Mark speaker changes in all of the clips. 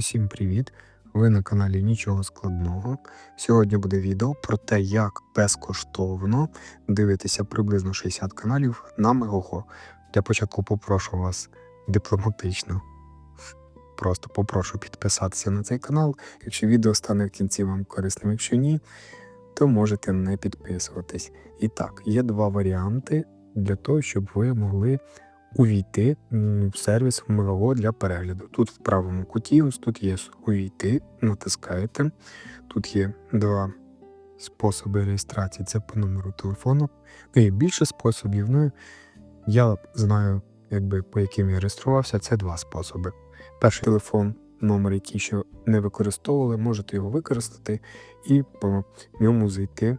Speaker 1: Усім привіт! Ви на каналі Нічого складного. Сьогодні буде відео про те, як безкоштовно дивитися приблизно 60 каналів на Мегого. Для початку попрошу вас дипломатично. Просто попрошу підписатися на цей канал. Якщо відео стане в кінці вам корисним, якщо ні, то можете не підписуватись. І так, є два варіанти для того, щоб ви могли увійти в сервіс Мегого для перегляду. Тут в правому куті, ось тут є увійти, натискаєте. Тут є два способи реєстрації. Це по номеру телефону. Ну, і більше способів. Ну, я знаю, якби по яким я реєструвався, це два способи. Перший телефон, номер, який ще не використовували, можете його використати і по ньому зайти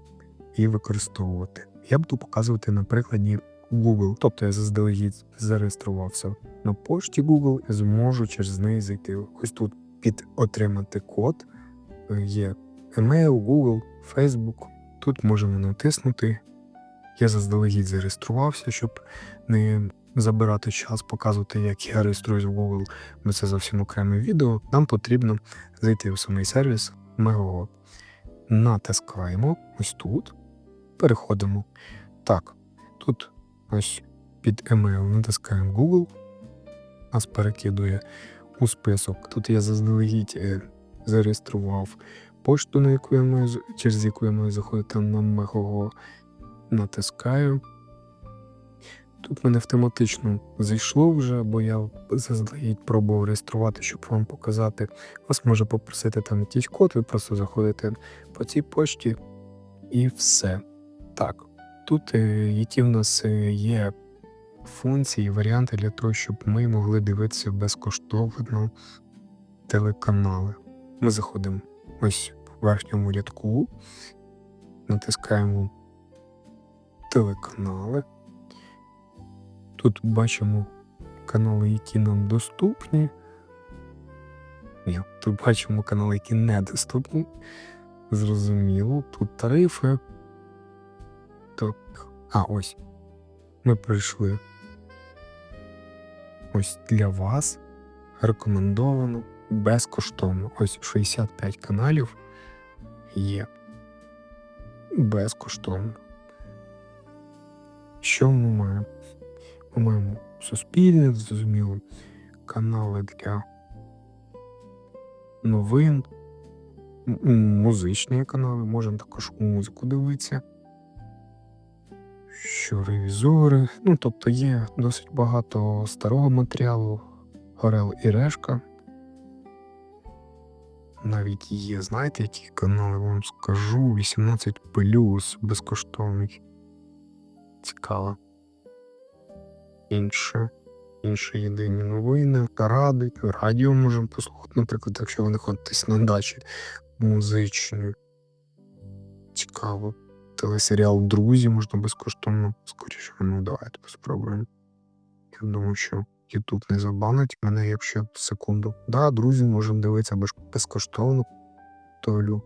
Speaker 1: і використовувати. Я буду показувати на прикладі Google. Тобто я заздалегідь зареєструвався на пошті Google, я зможу через неї зайти. Ось тут під отримати код є email, Google, Facebook. Тут можемо натиснути. Я заздалегідь зареєструвався, щоб не забирати час, показувати, як я реєструюсь в Google, бо це зовсім окреме відео. Нам потрібно зайти в самий сервіс Megogo. Натискаємо ось тут, переходимо. Так, тут ось під email натискаємо Google, нас перекидує у список. Тут я заздалегідь е, зареєстрував пошту, на яку я маю, через яку я маю заходити на Мегого. Натискаю. Тут мене автоматично зайшло вже, бо я заздалегідь пробував реєструвати, щоб вам показати. Вас може попросити там якийсь код, ви просто заходите по цій пошті і все. Так, тут е, які в нас е, є функції, варіанти для того, щоб ми могли дивитися безкоштовно телеканали. Ми заходимо ось в верхньому рядку, натискаємо телеканали. Тут бачимо канали, які нам доступні. Ні, тут бачимо канали, які недоступні. Зрозуміло, тут тарифи. Так. А, ось. Ми прийшли. Ось для вас рекомендовано безкоштовно. Ось 65 каналів є. Безкоштовно. Що ми маємо? Ми маємо суспільне, зрозуміло, канали для новин, музичні канали, можемо також музику дивитися. Що ревізори. Ну, тобто є досить багато старого матеріалу, Орел і Решка. Навіть є, знаєте, які канали вам скажу. 18 безкоштовний. Цікаво. Інше. Інші єдині новини, ради, радіо можемо послухати, наприклад, якщо ви знаходитесь на дачі музичні. Цікаво. Телесеріал Друзі можна безкоштовно. Скоріше, ну давайте спробуємо. Я думаю, що Ютуб не забанить мене, якщо секунду. Да, друзі, можемо дивитися без- безкоштовно. Толю.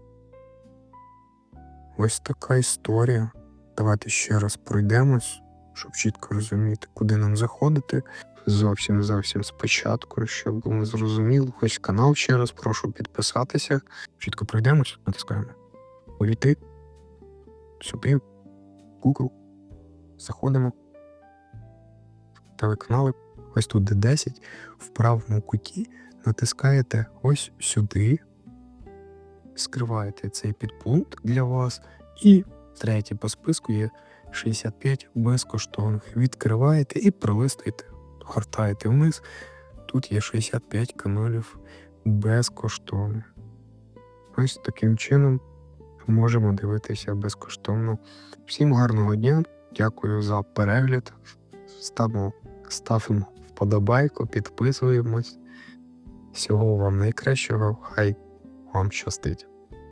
Speaker 1: Ось така історія. Давайте ще раз пройдемось, щоб чітко розуміти, куди нам заходити. Зовсім зовсім спочатку, щоб було зрозуміло. Ось канал ще раз прошу підписатися. Чітко пройдемось, натискаємо. Увійти. Сюди. Google. Заходимо. Телеканали. Ось тут де 10. В правому куті натискаєте ось сюди. Скриваєте цей підпункт для вас. І третє по списку є 65 безкоштовних. Відкриваєте і пролистуєте, гортаєте вниз. Тут є 65 каналів безкоштовних. Ось таким чином можемо дивитися безкоштовно. Всім гарного дня. Дякую за перегляд. Ставимо, ставимо вподобайку, підписуємось. Всього вам найкращого. Хай вам щастить.